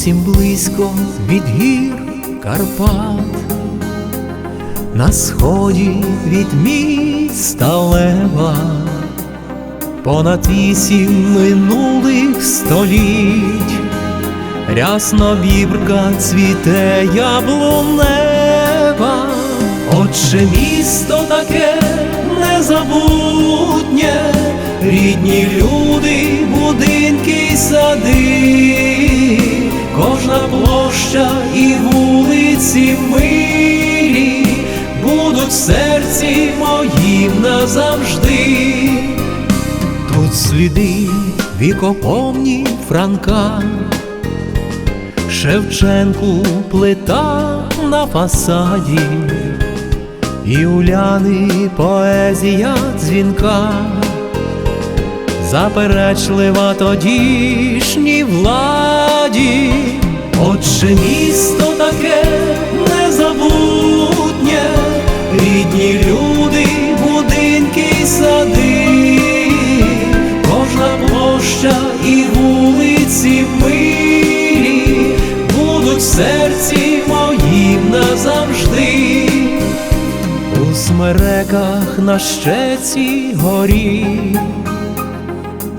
зовсім близько від гір Карпат, на сході від міста Лева, понад вісім минулих століть, рясно бібрка цвіте яблунева, Отче місто таке незабутнє, рідні люди, будинки й сади, площа і вулиці милі будуть в серці моїм назавжди. Тут сліди вікопомні Франка, Шевченку плита на фасаді, і Уляни поезія дзвінка, заперечлива владі, Отче місто таке незабутнє, рідні люди, будинки й сади, кожна площа і вулиці милі будуть в серці моїм назавжди. У смереках на щеці горі,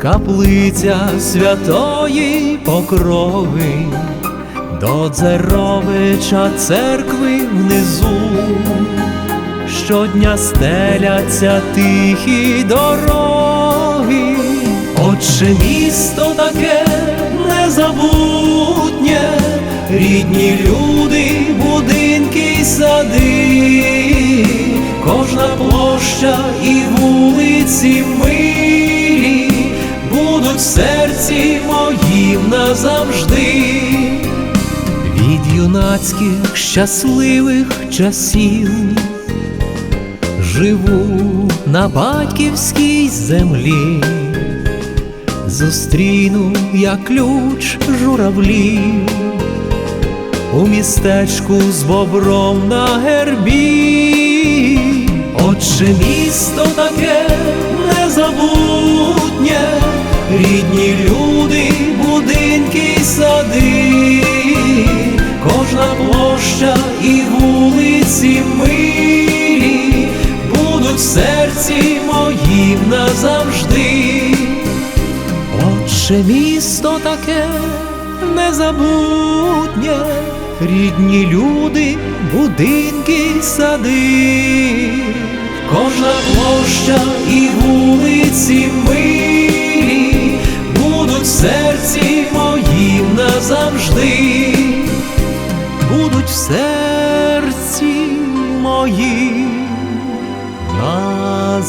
каплиця святої покрови, до Дзеровича церкви внизу, щодня стеляться тихі дороги, Отче місто таке незабутнє, рідні люди, будинки й сади, кожна площа і вулиці милі. Будуть в серці моїм назавжди. Юнацьких щасливих часів. Живу на батьківській землі, зустріну я ключ журавлів у містечку з бобром на гербі, Отче місто таке незабутнє, вулиці милі будуть в серці моїм назавжди. Отче місто таке незабутнє, рідні люди, будинки сади, кожна площа і вулиці милі будуть в серці моїм назавжди, будуть в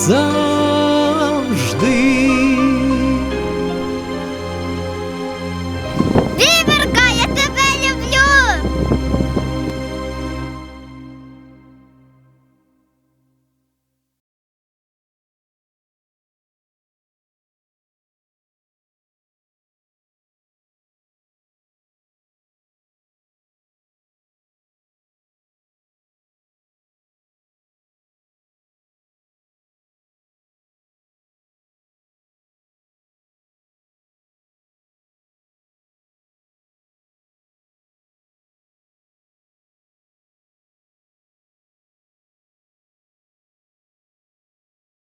назавжди.